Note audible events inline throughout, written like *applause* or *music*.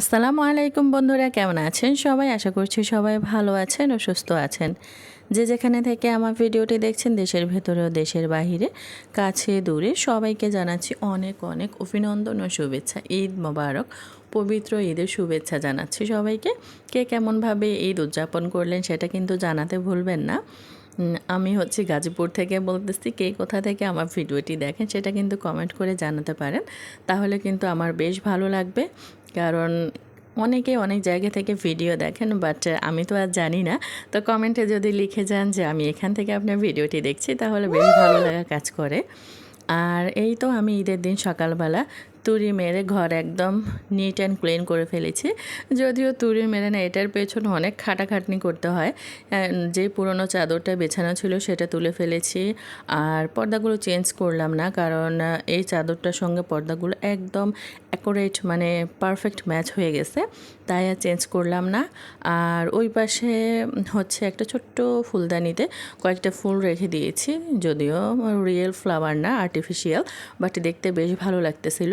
আসসালামু আলাইকুম বন্ধুরা, কেমন আছেন সবাই? আশা করছি সবাই ভালো আছেন ও সুস্থ আছেন। যে যেখানে থেকে আমার ভিডিওটি দেখছেন, দেশের ভেতরে ও দেশের বাহিরে, কাছে, দূরে, সবাইকে জানাচ্ছি অনেক অনেক অভিনন্দন ও শুভেচ্ছা। ঈদ মোবারক, পবিত্র ঈদের শুভেচ্ছা জানাচ্ছি সবাইকে। কে কেমনভাবে ঈদ উদযাপন করলেন সেটা কিন্তু জানাতে ভুলবেন না। আমি হচ্ছে গাজীপুর থেকে বলতেছি, কে কোথা থেকে আমার ভিডিওটি দেখেন সেটা কিন্তু কমেন্ট করে জানাতে পারেন। তাহলে কিন্তু আমার বেশ ভালো লাগবে। কারণ অনেকে অনেক জায়গা থেকে ভিডিও দেখেন বাট আমি তো আর জানি না। তো কমেন্টে যদি লিখে যান যে আমি এখান থেকে আপনার ভিডিওটি দেখছি, তাহলে বেশ ভালো লাগা কাজ করে। আর এই তো আমি ঈদের দিন সকালবেলা তুড়ি মেরে ঘর একদম নিট অ্যান্ড ক্লিন করে ফেলেছি। যদিও তুড়ি মেরে না, এটার পেছনে অনেক খাটাখাটনি করতে হয়। যে পুরনো চাদরটা বেছানো ছিল সেটা তুলে ফেলেছি। আর পর্দাগুলো চেঞ্জ করলাম না, কারণ এই চাদরটার সঙ্গে পর্দাগুলো একদম অ্যাকোরেট মানে পারফেক্ট ম্যাচ হয়ে গেছে। তাই আর চেঞ্জ করলাম না। আর ওই পাশে হচ্ছে একটা ছোট্ট ফুলদানিতে কয়েকটা ফুল রেখে দিয়েছি। যদিও রিয়েল ফ্লাওয়ার না আর্টিফিশিয়াল বাট দেখতে বেশ ভালো লাগতেছিল।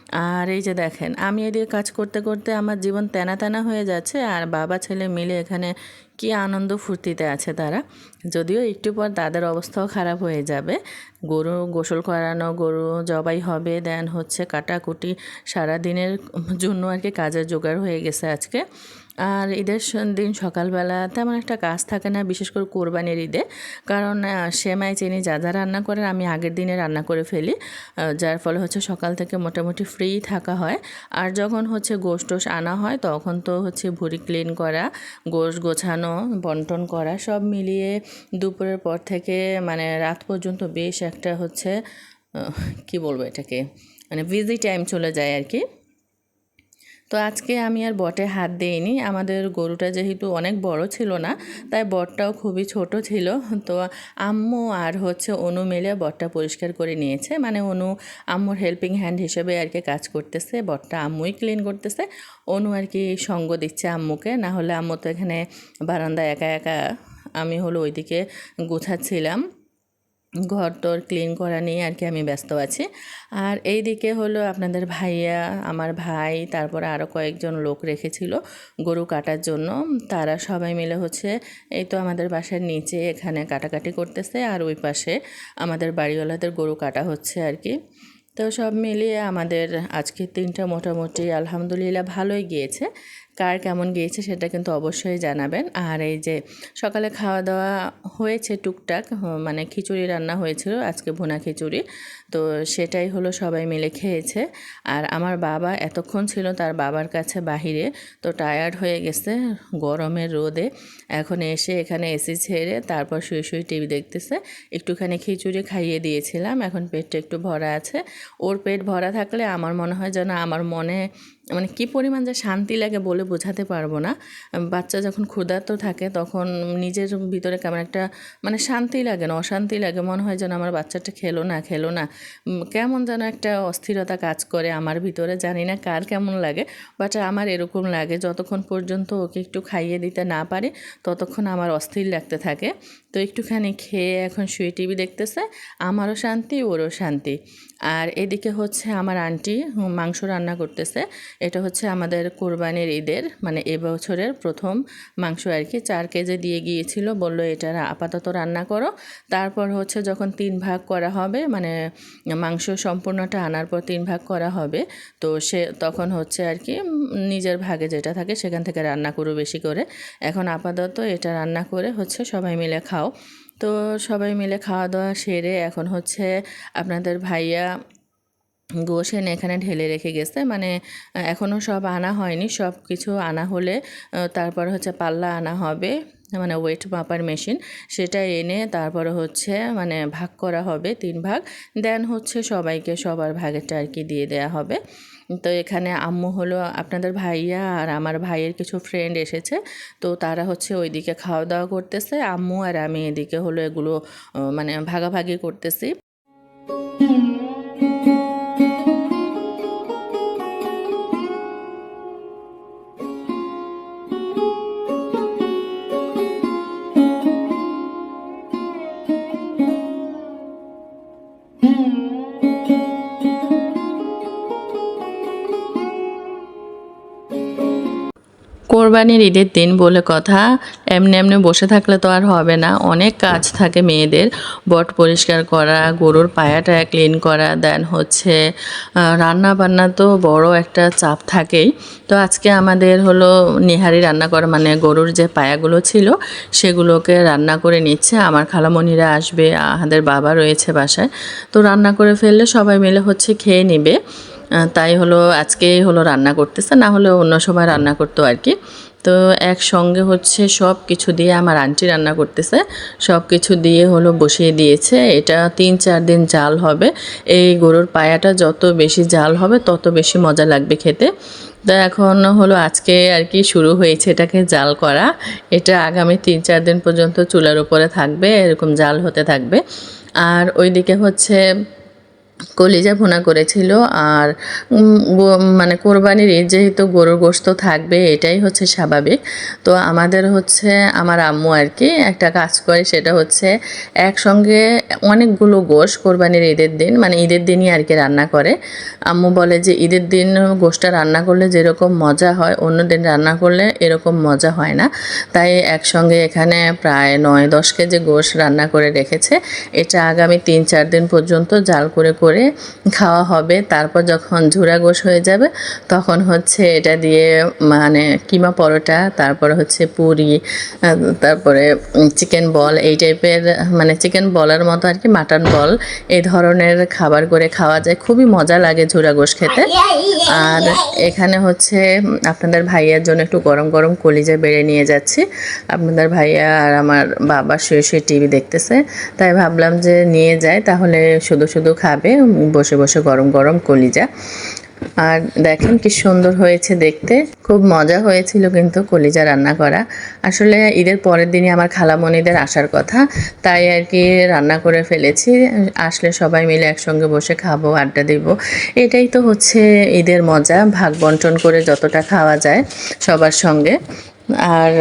আর এই যে দেখেন, আমি এদিকে কাজ করতে করতে আমার জীবন তেনা তেনা হয়ে যাচ্ছে আর বাবা ছেলে মিলে এখানে কি আনন্দ ফুর্তিতে আছে তারা। যদিও একটু পর তাদের অবস্থাও খারাপ হয়ে যাবে। গরু গোসল করানো, গরু জবাই হবে দেন হচ্ছে কাটাকুটি সারা দিনের জন্য আর কি কাজের জোগাড় হয়ে গেছে আজকে। আর ঈদের দিন সকালবেলা তেমন একটা কাজ থাকে না, বিশেষ করে কোরবানির ঈদে। কারণ সেমাই, চিনি যা যা রান্না করেন আমি আগের দিনে রান্না করে ফেলি। যার ফলে হচ্ছে সকাল থেকে মোটামুটি ফ্রি থাকা হয়। আর যখন হচ্ছে গোশ টোশ আনা হয়, তখন তো হচ্ছে ভুড়ি ক্লিন করা, গোশ গোছানো, বন্টন করা, সব মিলিয়ে দুপুরের পর থেকে মানে রাত পর্যন্ত বেশ একটা হচ্ছে কি বলব এটাকে? মানে বিজি টাইম চলে যায় আর কি। তো আজকে আমি আর বটে হাত দিইনি। আমাদের গরুটা যেহেতু অনেক বড় ছিল না, তাই বটটাও খুবই ছোট ছিল। তো আম্মু আর হচ্ছে অনু মিলে বটটা পরিষ্কার করে নিয়েছে। মানে অনু আম্মুর হেল্পিং হ্যান্ড হিসেবে আর কি কাজ করতেছে, বটটা আম্মুই ক্লিন করতেছে। অনু আর কি সঙ্গ দিচ্ছে আম্মুকে, না হলে আম্মু তো এখানে বারান্দা একা একা আমি হলো ওইদিকে গোছাচ্ছিলাম। ঘর টর ক্লিন করা নিয়ে আর কি আমি ব্যস্ত আছি। আর এই দিকে হলো আপনাদের ভাইয়া, আমার ভাই, তারপরে আরও কয়েকজন লোক রেখেছিল গরু কাটার জন্য। তারা সবাই মিলে হচ্ছে এই তো আমাদের বাসার নিচে এখানে কাটাকাটি করতেছে আর ওই পাশে আমাদের বাড়িওয়ালাদের গরু কাটা হচ্ছে আর কি। তো সব মিলিয়ে আমাদের আজকের দিনটা মোটামুটি আলহামদুলিল্লাহ ভালোই গিয়েছে। কার কেমন গিয়েছে সেটা কিন্তু অবশ্যই জানাবেন। আর এই যে সকালে খাওয়া দাওয়া হয়েছে টুকটাক মানে খিচুড়ি রান্না হয়েছিল, আজকে ভুনা খিচুড়ি। তো সেটাই হলো সবাই মিলে খেয়েছে। আর আমার বাবা এতক্ষণ ছিল তার বাবার কাছে বাহিরে, তো টায়ার্ড হয়ে গেছে গরমের রোদে। এখন এসে এখানে এসি ছেড়ে তারপর শুয়ে শুয়ে টিভি দেখতেছে। একটুখানি খিচুড়ি খাইয়ে দিয়েছিলাম, এখন পেটটা একটু ভরা আছে। ওর পেট ভরা থাকলে আমার মনে হয় যেন আমার মনে মানে কি পরিমাণ যে শান্তি লাগে বলে বোঝাতে পারব না। বাচ্চা যখন ক্ষুধার্ত থাকে তখন নিজের ভিতরে কেমন একটা মানে শান্তি লাগে না, অশান্তি লাগে। মনে হয় যেন আমার বাচ্চাটা খেলো না খেলো না। কেমন যেন একটা অস্থিরতা কাজ করে আমার ভিতরে, জানি না কার কেমন লাগে বাট আমার এরকম লাগে যতক্ষণ পর্যন্ত ওকে একটু খাইয়ে দিতে না পারি, ততক্ষণ আমার অস্থির লাগতে থাকে। তো একটুখানি খেয়ে এখন শুয়ে টিভি দেখতেছে, আমারও শান্তি, ওরও শান্তি। আর এদিকে হচ্ছে আমার আন্টি মাংস রান্না করতেছে। এটা হচ্ছে আমাদের কোরবানির ঈদের মানে এবছরের প্রথম মাংস আর কি। চার কেজি দিয়ে গিয়েছিল, বলল, এটা আপাতত রান্না করো। তারপর হচ্ছে যখন তিন ভাগ করা হবে মানে মাংস সম্পূর্ণটা আনার পর তিন ভাগ করা হবে। তো সে তখন হচ্ছে আর কি নিজের ভাগে যেটা থাকে সেখান থেকে রান্না করো বেশি করে। এখন আপাতত এটা রান্না করে হচ্ছে সবাই মিলে খাও। তো সবাই মিলে খাওয়া দাওয়া সেরে এখন হচ্ছে আপনাদের ভাইয়া গোশ এনে এখানে ঢেলে রেখে গেছে। মানে এখনও সব আনা হয়নি। সব কিছু আনা হলে তারপর হচ্ছে পাল্লা আনা হবে মানে ওয়েট মাপার মেশিন। সেটা এনে তারপরে হচ্ছে মানে ভাগ করা হবে তিন ভাগ। দেন হচ্ছে সবাইকে সবার ভাগেরটা আর কি দিয়ে দেওয়া হবে। তো এখানে আম্মু হলো, আপনাদের ভাইয়া আর আমার ভাইয়ের কিছু ফ্রেন্ড এসেছে। তো তারা হচ্ছে ওইদিকে খাওয়া দাওয়া করতেছে। আম্মু আর আমি এদিকে হলো এগুলো মানে ভাগাভাগি করতেছি। কোরবানির ঈদের দিন বলে কথা, এমনি এমনি বসে থাকলে তো আর হবে না। অনেক কাজ থাকে মেয়েদের। বট পরিষ্কার করা, গরুর পায়াটা ক্লিন করা দেন হচ্ছে রান্না বান্না তো বড় একটা চাপ থাকেই। তো আজকে আমাদের হলো নিহারি রান্না করা মানে গরুর যে পায়াগুলো ছিল, সেগুলোকে রান্না করে নিচ্ছে। আমার খালামণিরা আসবে আমাদের বাবা রয়েছে বাসায়। তো রান্না করে ফেললে সবাই মিলে হচ্ছে খেয়ে নিবে। তাই হলো আজকে হলো রান্না করতেছে, না হলে অন্য সময় রান্না করতো আর কি। তো একসঙ্গে হচ্ছে সব কিছু দিয়ে আমার আন্টি রান্না করতেছে, সব কিছু দিয়ে হলো বসিয়ে দিয়েছে। এটা তিন চার দিন জাল হবে, এই গরুর পায়াটা যত বেশি জাল হবে তত বেশি মজা লাগবে খেতে। তো এখন হলো আজকে আর কি শুরু হয়েছে এটাকে জাল করা। এটা আগামী তিন চার দিন পর্যন্ত চুলার উপরে থাকবে, এরকম জাল হতে থাকবে। আর ওইদিকে হচ্ছে কলিজা ভুনা করেছিল আর মানে কোরবানির ঈদ যেহেতু গরুর গোস্ত থাকবে, এটাই হচ্ছে স্বাভাবিক। তো আমাদের হচ্ছে, আমার আম্মু আর কি একটা কাজ করে, সেটা হচ্ছে একসঙ্গে অনেকগুলো গোশ কোরবানির ঈদের দিন মানে ঈদের দিনই আর কি রান্না করে। আম্মু বলে যে ঈদের দিন গোশটা রান্না করলে যেরকম মজা হয়, অন্য দিন রান্না করলে এরকম মজা হয় না। তাই একসঙ্গে এখানে প্রায় নয় দশ কেজি গোশ রান্না করে রেখেছে। এটা আগামী তিন চার দিন পর্যন্ত জাল করে করে খাওয়া হবে। তারপর যখন ঝুরা গোশ হয়ে যাবে, তখন হচ্ছে এটা দিয়ে মানে কিমা পরোটা, তারপর হচ্ছে পুরি তারপরে চিকেন বল এই টাইপের মানে চিকেন বলের মতো আর কি মাটন বল এই ধরনের খাবার করে খাওয়া যায়। খুবই মজা লাগে ঝুরা গোশ খেতে। আর এখানে হচ্ছে আপনাদের ভাইয়ার জন্য একটু গরম গরম কলিজা বেড়ে নিয়ে যাচ্ছি। আপনাদের ভাইয়া আর আমার বাবা শুয়ে শুয়ে টিভি দেখতেছে। তাই ভাবলাম যে নিয়ে যায় তাহলে শুধু শুধু খাবে। বসে বসে গরম গরম কলিজা। আর দেখেন কি সুন্দর হয়েছে দেখতে। খুব মজা হয়েছিল কিন্তু কলিজা রান্না করা। আসলে ঈদের পরের দিনই আমার খালামণিদের আসার কথা। তাই আর কি রান্না করে ফেলেছি। আসলে সবাই মিলে একসঙ্গে বসে খাব আড্ডা দিব। এটাই তো হচ্ছে ঈদের মজা ভাগ বন্টন করে যতটা খাওয়া যায় সবার সঙ্গে। আর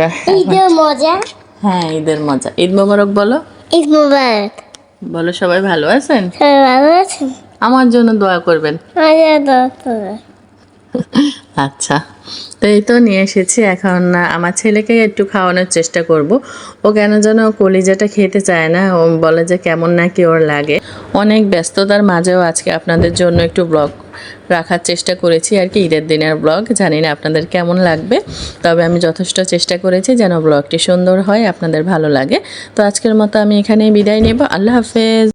ঈদের মজা? হ্যাঁ ঈদের মজা। ঈদ মোবারক বলো। ঈদ মুবারক। বলো সবাই ভালো আছেন? সবাই ভালো আছেন আমার জন্য দোয়া করবেন। *laughs* আচ্ছা তো এই তো নিয়ে এসেছি। এখন আমার ছেলেকে একটু খাওয়ানোর চেষ্টা করব। ও কেন যেন কলিজাটা খেতে চায় না। ও বলে যে কেমন নাকি ওর লাগে। অনেক ব্যস্ততার মাঝেও আজকে আপনাদের জন্য একটু ব্লগ রাখার চেষ্টা করেছি আর কি ঈদের দিনের ব্লগ জানি না আপনাদের কেমন লাগবে, তবে আমি যথেষ্ট চেষ্টা করেছি যেন ব্লগটি সুন্দর হয়, আপনাদের ভালো লাগে। তো আজকের মতো আমি এখানে বিদায় নেব। আল্লাহ হাফেজ।